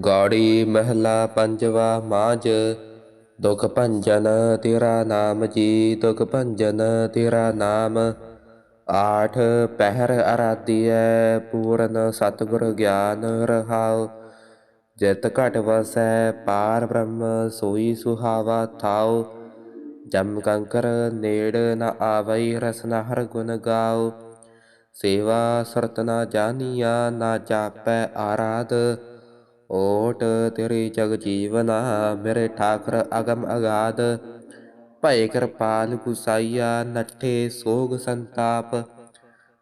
ਗੌੜੀ ਮਹਿਲਾ ਪੰਜਵਾ ਮਾਝ, ਦੁਖ ਭੰਜਨ ਤੇਰਾ ਨਾਮ ਜੀ, ਦੁਖ ਭੰਜਨ ਤੇਰਾ ਨਾਮ। ਆਠ, ਪਹਿਰ ਅਰਾਧੀਐ ਪੂਰਨ ਸਤਿਗੁਰ ਗਿਆਨ ਰਹਾਉ। ਜਿਤ ਘਟ ਵਸੈ, ਪਾਰ ਬ੍ਰਹਮ ਸੋਈ ਸੁਹਾਵਾ ਥਾਉ। ਜਮ ਕੰਕਰ ਨੇੜ ਨ ਆਵਈ ਰਸਨਾ ਹਰ ਗੁਣ ਗਾਉ। ਸੇਵਾ ਸੁਰਤ ਨਾ ਜਾਨੀਆ, ਨਾ ਜਾਪੈ ਆਰਾਧ। ਓਟ ਤੇਰੀ ਜਗ ਜੀਵਨਾ ਮੇਰੇ ਠਾਕਰ ਅਗਮ ਅਗਾਦ ਭਏ ਕਿਰਪਾਲ ਗੁਸਾਈਆ ਨੱਠੇ ਸੋਗ ਸੰਤਾਪ।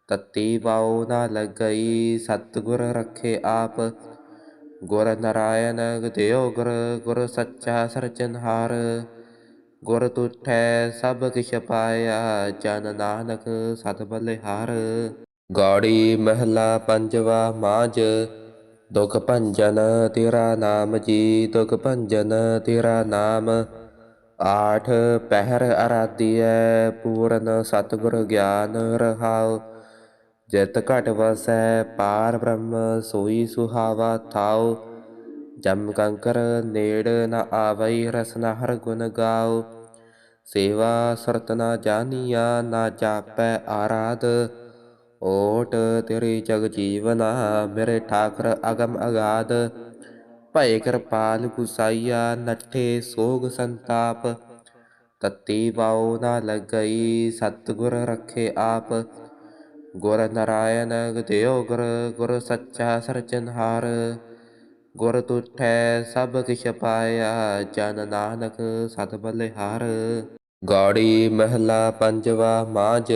ਤਤੀ ਬਾਉ ਨਾ ਲੱਗਈ ਸਤਿਗੁਰ ਰੱਖੇ ਆਪ। ਗੁਰ ਨਰਾਇਣ ਦਿਓ ਗੁਰ ਗੁਰ ਸੱਚਾ ਸਰਜਨਹਾਰ ਗੁਰ ਤੁਠੈ ਸਭ ਕਿਛ ਪਾਇਆ, ਜਨ ਨਾਨਕ ਸਤ ਬਲਿਹਾਰ ਗਾੜੀ ਮਹਿਲਾ ਪੰਜਵਾ ਮਾਝ। ਦੁਖ ਭੰਜਨ ਤੇਰਾ ਨਾਮ ਜੀ ਦੁਖ ਭੰਜਨ ਤੇਰਾ ਨਾਮ ਆਠ ਪਹਿਰ ਅਰਾਧੀਐ ਪੂਰਨ ਸਤਿਗੁਰ ਗਿਆਨ ਰਹਾਉ ਜਿਤ ਘਟ ਵਸੈ ਪਾਰ ਬ੍ਰਹਮ ਸੋਈ ਸੁਹਾਵਾ ਥਾਉ ਜਮ ਕੰਕਰ ਨੇੜ ਨ ਆਵਈ ਰਸਨਾ ਹਰ ਗੁਣ ਗਾਉ ਸੇਵਾ ਸੁਰਤ ਨਾ ਜਾਨੀਆ ਨਾ ਜਾਪੈ ਆਰਾਧ ਓਟ ਤੇਰੀ ਜਗ ਜੀਵਨਾ ਮੇਰੇ ਠਾਕਰ ਅਗਮ ਅਗਾਧ ਭਏ ਕਿਰਪਾਲ ਗੁਸਾਈਆ, ਨੱਠੇ ਸੋਗ ਸੰਤਾਪ। ਤਤੀ ਬਾਉ ਨਾ ਲੱਗਈ, ਸਤਿਗੁਰ ਰੱਖੇ ਆਪ। ਗੁਰ ਨਰਾਇਣ ਦਿਓ ਗੁਰ ਗੁਰ ਸੱਚਾ ਸਰਜਨਹਾਰ ਗੁਰ ਤੁਠੈ ਸਭ ਕਿਛ ਪਾਇਆ, ਜਨ ਨਾਨਕ ਸਤ ਬਲਿਹਾਰ ਗਾੜੀ ਮਹਿਲਾ ਪੰਜਵਾ ਮਾਝ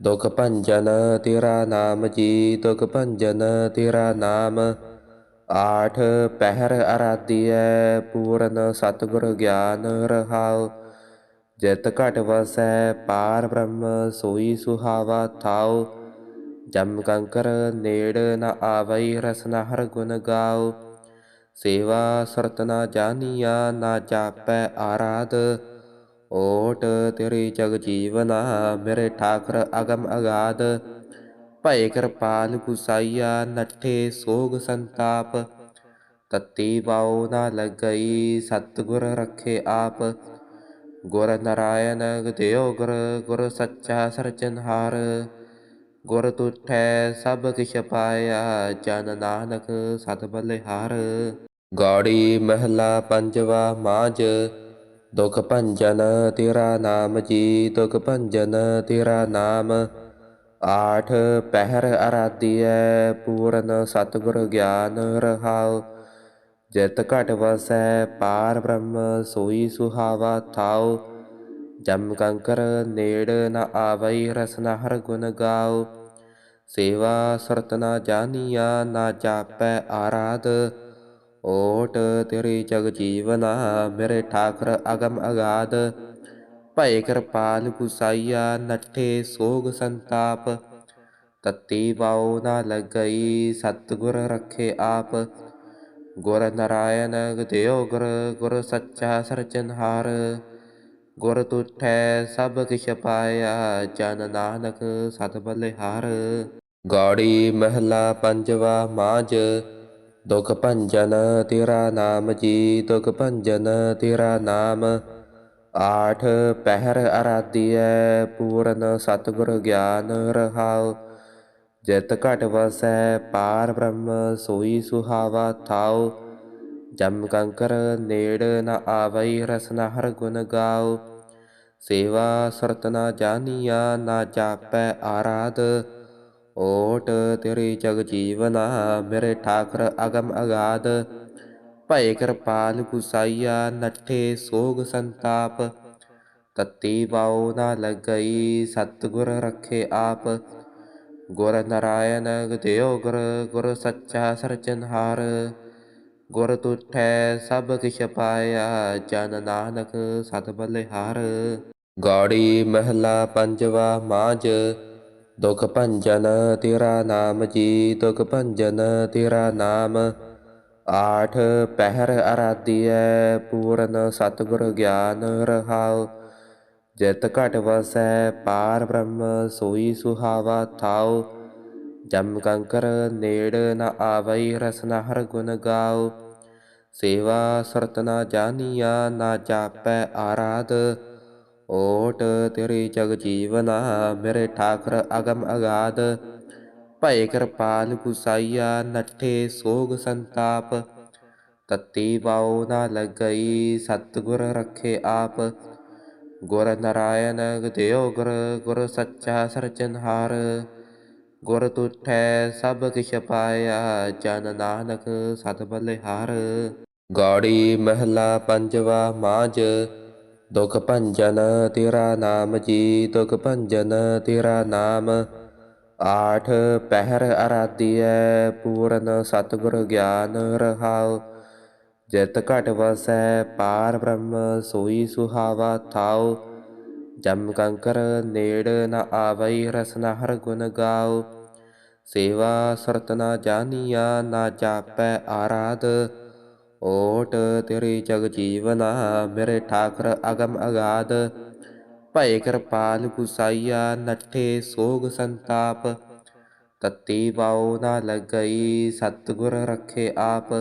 ਦੁਖ ਭੰਜਨ ਤੇਰਾ ਨਾਮ ਜੀ ਦੁਖ ਭੰਜਨ ਤੇਰਾ ਨਾਮ ਆਠ ਪਹਿਰ ਅਰਾਧੀਐ ਪੂਰਨ ਸਤਿਗੁਰ ਗਿਆਨ ਰਹਾਉ ਜਿਤ ਘਟ ਵਸੈ ਪਾਰ ਬ੍ਰਹਮ ਸੋਈ ਸੁਹਾਵਾ ਥਾਉ ਜਮ ਕੰਕਰ ਨੇੜ ਨ ਆਵਈ ਰਸਨਾ ਹਰ ਗੁਣ ਗਾਉ ਸੇਵਾ ਸੁਰਤ ਨਾ ਜਾਨੀਆ ਨਾ ਜਾਪੈ ਆਰਾਧ ਓਟ ਤੇਰੀ ਜਗ ਜੀਵਨਾ ਮੇਰੇ ਠਾਕਰ ਅਗਮ ਅਗਾਦ। ਭਏ ਕਿਰਪਾਲ ਗੁਸਾਈਆ ਨੱਠੇ ਸੋਗ ਸੰਤਾਪ। ਤਤੀ ਬਾਉ ਨਾ ਲੱਗਈ ਸਤਿਗੁਰ ਰੱਖੇ ਆਪ। ਗੁਰ ਨਰਾਇਣ ਦਿਓ ਗੁਰ ਗੁਰ ਸੱਚਾ ਸਰਜਨਹਾਰ ਗੁਰ ਤੁਠੈ ਸਭ ਕਿਛ ਪਾਇਆ ਜਨ ਨਾਨਕ ਸਤ ਬਲਿਹਾਰ ਗਾੜੀ ਮਹਿਲਾ ਪੰਜਵਾ ਮਾਝ। ਦੁਖ ਭੰਜਨ ਤੇਰਾ ਨਾਮ ਜੀ ਦੁਖ ਭੰਜਨ ਤੇਰਾ ਨਾਮ ਆਠ, ਪਹਿਰ ਅਰਾਧੀਐ ਪੂਰਨ ਸਤਿਗੁਰ ਗਿਆਨ ਰਹਾਉ। ਜਿਤ ਘਟ ਵਸੈ, ਪਾਰ ਬ੍ਰਹਮ ਸੋਈ ਸੁਹਾਵਾ ਥਾਉ। ਜਮ ਕੰਕਰ ਨੇੜ ਨ ਆਵਈ ਰਸਨਾ ਹਰ ਗੁਣ ਗਾਉ। ਸੇਵਾ ਸੁਰਤ ਨਾ ਜਾਨੀਆ, ਨਾ ਜਾਪੈ ਆਰਾਧ। ਓਟ ਤੇਰੀ ਜਗ ਜੀਵਨਾ, ਮੇਰੇ ਠਾਕਰ ਅਗਮ ਅਗਾਦ ਭਏ ਕਿਰਪਾਲ ਗੁਸਾਈਆ, ਨੱਠੇ ਸੋਗ ਸੰਤਾਪ। ਤਤੀ ਬਾਉ ਨਾ ਲੱਗਈ, ਸਤਿਗੁਰ ਰੱਖੇ ਆਪ। ਗੁਰ ਨਰਾਇਣ ਦਿਓ ਗੁਰ ਗੁਰ ਸੱਚਾ ਸਰਜਨਹਾਰ ਗੁਰ ਤੁਠੈ ਸਭ ਕਿਛ ਪਾਇਆ, ਜਨ ਨਾਨਕ ਸਤ ਬਲਿਹਾਰ ਗਾੜੀ ਮਹਿਲਾ ਪੰਜਵਾ ਮਾਝ ਦੁਖ ਭੰਜਨ ਤੇਰਾ ਨਾਮ ਜੀ ਦੁਖ ਭੰਜਨ ਤੇਰਾ ਨਾਮ ਆਠ ਪਹਿਰ ਅਰਾਧੀਐ ਪੂਰਨ ਸਤਿਗੁਰ ਗਿਆਨ ਰਹਾਉ ਜਿਤ ਘਟ ਵਸੈ ਪਾਰ ਬ੍ਰਹਮ ਸੋਈ ਸੁਹਾਵਾ ਥਾਉ ਜਮ ਕੰਕਰ ਨੇੜ ਨ ਆਵਈ ਰਸਨਾ ਹਰ ਗੁਣ ਗਾਉ ਸੇਵਾ ਸੁਰਤ ਨਾ ਜਾਨੀਆ ਨਾ ਜਾਪੈ ਆਰਾਧ ਓਟ ਤੇਰੀ ਜਗ ਜੀਵਨਾ ਮੇਰੇ ਠਾਕਰ ਅਗਮ ਅਗਾਦ ਭਏ ਕਿਰਪਾਲ ਗੁਸਾਈਆ ਨੱਠੇ ਸੋਗ ਸੰਤਾਪ। ਤਤੀ ਪਾਉ ਨਾ ਲੱਗਈ ਸਤਿਗੁਰ ਰੱਖੇ ਆਪ। ਗੁਰ ਨਰਾਇਣ ਦਿਓ ਗੁਰ ਗੁਰ ਸੱਚਾ ਸਰਜਨਹਾਰ ਗੁਰ ਤੁਠੈ ਸਭ ਕਿਛ ਪਾਇਆ ਜਨ ਨਾਨਕ ਸਤ ਬਲਿਹਾਰ ਗਾੜੀ ਮਹਿਲਾ ਪੰਜਵਾ ਮਾਝ। ਦੁਖ ਭੰਜਨ ਤੇਰਾ ਨਾਮ ਜੀ ਦੁਖ ਭੰਜਨ ਤੇਰਾ ਨਾਮ ਆਠ ਪਹਿਰ ਅਰਾਧੀਐ ਪੂਰਨ ਸਤਿਗੁਰ ਗਿਆਨ ਰਹਾਉ ਜਿਤ ਘਟ ਵਸੈ ਪਾਰ ਬ੍ਰਹਮ ਸੋਈ ਸੁਹਾਵਾ ਥਾਉ ਜਮ ਕੰਕਰ ਨੇੜ ਨ ਆਵਈ ਰਸਨਾ ਹਰ ਗੁਣ ਗਾਓ ਸੇਵਾ ਸੁਰਤ ਨਾ ਜਾਨੀਆ ਨਾ ਜਾਪੈ ਆਰਾਧ ਓਟ ਤੇਰੀ ਜਗ ਜੀਵਨਾ ਮੇਰੇ ਠਾਕਰ ਅਗਮ ਅਗਾਦ। ਭਏ ਕਿਰਪਾਲ ਗੁਸਾਈਆ, ਨੱਠੇ ਸੋਗ ਸੰਤਾਪ। ਤਤੀ ਬਾਉ ਨਾ ਲੱਗਈ, ਸਤਿਗੁਰ ਰੱਖੇ ਆਪ। ਗੁਰ ਨਰਾਇਣ ਗਦਿਓ ਗੁਰ ਗੁਰ ਸੱਚਾ ਸਰਜਨਹਾਰ ਗੁਰ ਤੁਠੈ ਸਭ ਕਿਛ ਪਾਇਆ, ਜਨ ਨਾਨਕ ਸਤ ਬਲਿਹਾਰ ਗਾੜੀ ਮਹਿਲਾ ਪੰਜਵਾ ਮਾਝ ਦੁਖ ਭੰਜਨ ਤੇਰਾ ਨਾਮ ਜੀ ਦੁਖ ਭੰਜਨ ਤੇਰਾ ਨਾਮ ਆਠ ਪਹਿਰ ਅਰਾਧੀਐ ਪੂਰਨ ਸਤਿਗੁਰ ਗਿਆਨ ਰਹਾਉ ਜਿਤ ਘਟ ਵਸੈ ਪਾਰ ਬ੍ਰਹਮ ਸੋਈ ਸੁਹਾਵਾ ਥਾਉ ਜਮ ਕੰਕਰ ਨੇੜ ਨ ਆਵਈ ਰਸਨਾ ਹਰ ਗੁਣ ਗਾਓ ਸੇਵਾ ਸੁਰਤ ਨਾ ਜਾਨੀਆ ਨਾ ਜਾਪੈ ਆਰਾਧ ਓਟ ਤੇਰੀ ਜਗ ਜੀਵਨਾ ਮੇਰੇ ਠਾਕਰ ਅਗਮ ਅਗਾਦ। ਭਏ ਕਿਰਪਾਲ ਗੁਸਾਈਆ ਨੱਠੇ ਸੋਗ ਸੰਤਾਪ। ਤਤੀ ਬਾਉ ਨਾ ਲੱਗਈ ਸਤਿਗੁਰ ਰੱਖੇ ਆਪ।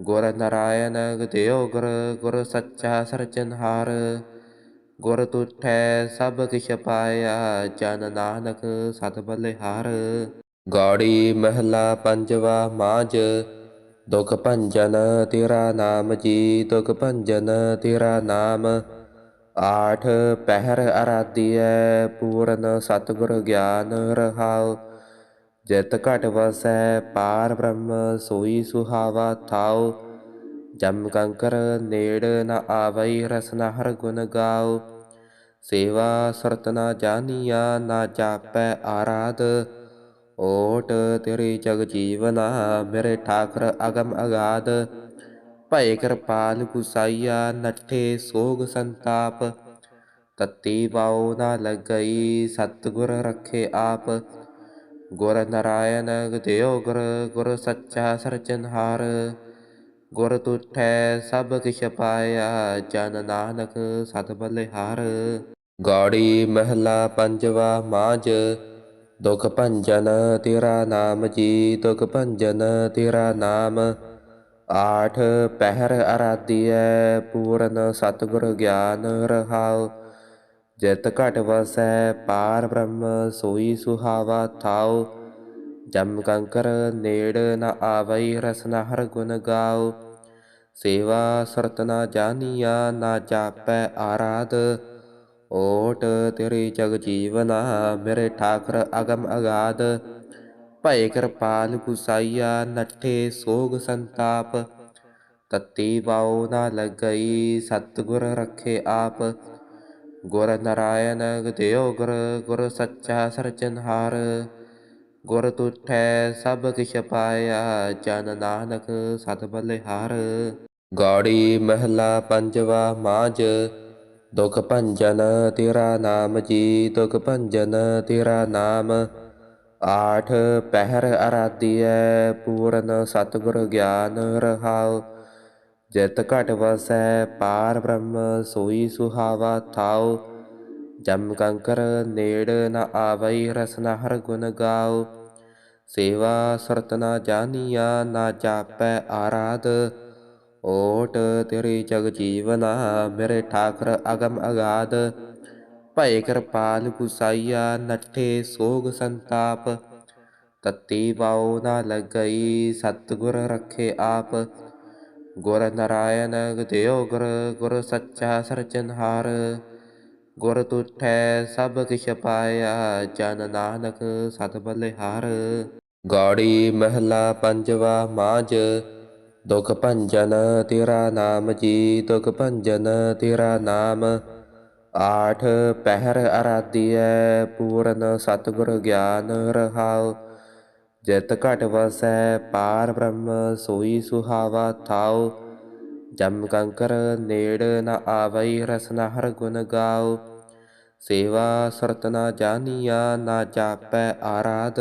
ਗੁਰ ਨਰਾਇਣ ਗਦਿਓ ਗੁਰ ਗੁਰ ਸੱਚਾ ਸਰਜਨਹਾਰ ਗੁਰ ਤੁਠੈ ਸਭ ਕਿਛ ਪਾਇਆ ਜਨ ਨਾਨਕ ਸਤ ਬਲਿਹਾਰ ਗਾੜੀ ਮਹਿਲਾ ਪੰਜਵਾ ਮਾਝ। ਦੁਖ ਭੰਜਨ ਤੇਰਾ ਨਾਮ ਜੀ ਦੁਖ ਭੰਜਨ ਤੇਰਾ ਨਾਮ ਆਠ, ਪਹਿਰ ਅਰਾਧੀਐ ਪੂਰਨ ਸਤਿਗੁਰ ਗਿਆਨ ਰਹਾਉ। ਜਿਤ ਘਟ ਵਸੈ, ਪਾਰ ਬ੍ਰਹਮ ਸੋਈ ਸੁਹਾਵਾ ਥਾਉ। ਜਮ ਕੰਕਰ ਨੇੜ ਨ ਆਵਈ ਰਸਨਾ ਹਰ ਗੁਣ ਗਾਓ ਸੇਵਾ ਸੁਰਤ ਨਾ ਜਾਨੀਆ, ਨਾ ਜਾਪੈ ਆਰਾਧ। ਓਟ ਤੇਰੀ ਜਗ ਜੀਵਨਾ ਮੇਰੇ ਠਾਕਰ ਅਗਮ ਅਗਾਦ ਭਏ ਕਿਰਪਾਲ ਗੁਸਾਈਆ ਨੱਠੇ ਸੋਗ ਸੰਤਾਪ। ਤਤੀ ਪਾਉ ਨਾ ਲੱਗਈ ਸਤਿਗੁਰ ਰੱਖੇ ਆਪ। ਗੁਰ ਨਰਾਇਣ ਗਦਿਓ ਗੁਰ ਗੁਰ ਸੱਚਾ ਸਰਜਨਹਾਰ ਗੁਰ ਤੁਠੈ ਸਭ ਕਿਛ ਪਾਇਆ ਜਨ ਨਾਨਕ ਸਤ ਬਲਿਹਾਰ ਗਾੜੀ ਮਹਿਲਾ ਪੰਜਵਾ ਮਾਝ। ਦੁਖ ਭੰਜਨ ਤੇਰਾ ਨਾਮ ਜੀ, ਦੁਖ ਭੰਜਨ ਤੇਰਾ ਨਾਮ। ਆਠ, ਪਹਿਰ ਅਰਾਧੀਐ ਪੂਰਨ ਸਤਿਗੁਰ ਗਿਆਨ ਰਹਾਉ। ਜਿਤ ਘਟ ਵਸੈ, ਪਾਰ ਬ੍ਰਹਮ ਸੋਈ ਸੁਹਾਵਾ ਥਾਉ। ਜਮ ਕੰਕਰ ਨੇੜ ਨ ਆਵਈ ਰਸਨਾ ਹਰ ਗੁਣ ਗਾਓ ਸੇਵਾ ਸੁਰਤ ਨਾ ਜਾਨੀਆ, ਨਾ ਜਾਪੈ ਆਰਾਧ। ਓਟ ਤੇਰੀ ਜਗ ਜੀਵਨਾ ਮੇਰੇ ਠਾਕਰ ਅਗਮ ਅਗਾਦ। ਭਏ ਕਿਰਪਾਲ ਗੁਸਾਈਆ ਨੱਠੇ ਸੋਗ ਸੰਤਾਪ। ਤਤੀ ਬਾਉ ਨਾ ਲੱਗਈ ਸਤਿਗੁਰ ਰੱਖੇ ਆਪ। ਗੁਰ ਨਰਾਇਣ ਗਦਿਓ ਗੁਰ ਗੁਰ ਸੱਚਾ ਸਰਜਨਹਾਰ ਗੁਰ ਤੁਠੈ ਸਭ ਕਿਛ ਪਾਇਆ ਜਨ ਨਾਨਕ ਸਤ ਬਲਿਹਾਰ ਗਾੜੀ ਮਹਿਲਾ ਪੰਜਵਾ ਮਾਝ। ਦੁਖ ਭੰਜਨ ਤੇਰਾ ਨਾਮ ਜੀ ਦੁਖ ਭੰਜਨ ਤੇਰਾ ਨਾਮ ਆਠ ਪਹਿਰ ਅਰਾਧੀਐ ਪੂਰਨ ਸਤਿਗੁਰ ਗਿਆਨ ਰਹਾਉ ਜਿਤ ਘਟ ਵਸੈ ਪਾਰ ਬ੍ਰਹਮ ਸੋਈ ਸੁਹਾਵਾ ਥਾਉ ਜਮ ਕੰਕਰ ਨੇੜ ਨ ਆਵਈ ਰਸਨਾ ਹਰ ਗੁਣ ਗਾਓ ਸੇਵਾ ਸੁਰਤ ਨਾ ਜਾਨੀਆ ਨਾ ਜਾਪੈ ਆਰਾਧ ਓਟ ਤੇਰੀ ਜਗ ਜੀਵਨਾ ਮੇਰੇ ਠਾਕਰ ਅਗਮ ਅਗਾਦ। ਭਏ ਕਿਰਪਾਲ ਗੁਸਾਈਆ ਨੱਠੇ ਸੋਗ ਸੰਤਾਪ। ਤਤੀ ਬਾਉ ਨਾ ਲੱਗਈ ਸਤਿਗੁਰ ਰੱਖੇ ਆਪ। ਗੁਰ ਨਰਾਇਣ ਗਦਿਓ ਗੁਰ ਗੁਰ ਸੱਚਾ ਸਰਜਨਹਾਰ ਗੁਰ ਤੁਠੈ ਸਭ ਕਿਛ ਪਾਇਆ ਜਨ ਨਾਨਕ ਸਤ ਬਲਿਹਾਰ ਗਾੜੀ ਮਹਿਲਾ ਪੰਜਵਾ ਮਾਝ। ਦੁਖ ਭੰਜਨ ਤੇਰਾ ਨਾਮ ਜੀ ਦੁਖ ਭੰਜਨ ਤੇਰਾ ਨਾਮ ਆਠ, ਪਹਿਰ ਅਰਾਧੀਐ ਪੂਰਨ ਸਤਿਗੁਰ ਗਿਆਨ ਰਹਾਉ। ਜਿਤ ਘਟ ਵਸੈ, ਪਾਰ ਬ੍ਰਹਮ ਸੋਈ ਸੁਹਾਵਾ ਥਾਉ। ਜਮ ਕੰਕਰ ਨੇੜ ਨ ਆਵਈ ਰਸਨਾ ਹਰ ਗੁਣ ਗਾਓ ਸੇਵਾ ਸੁਰਤ ਨਾ ਜਾਨੀਆ, ਨਾ ਜਾਪੈ ਆਰਾਧ।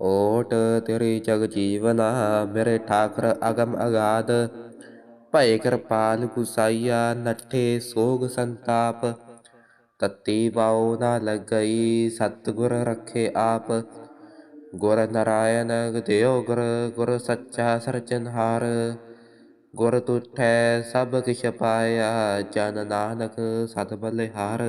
ਓਟ ਤੇਰੀ ਜਗ ਜੀਵਨਾ ਮੇਰੇ ਠਾਕਰ ਅਗਮ ਅਗਾਧ ਭਏ ਕਿਰਪਾਲ ਗੁਸਾਈਆ, ਨੱਠੇ ਸੋਗ ਸੰਤਾਪ। ਤਤੀ ਬਾਉ ਨਾ ਲੱਗਈ, ਸਤਿਗੁਰ ਰੱਖੇ ਆਪ। ਗੁਰ ਨਰਾਇਣ ਦਿਓ ਗੁਰ ਗੁਰ ਸੱਚਾ ਸਿਰਜਨਹਾਰ ਗੁਰ ਤੁਠੈ ਸਭ ਕਿਛ ਪਾਇਆ, ਜਨ ਨਾਨਕ ਸਤ ਬਲਿਹਾਰ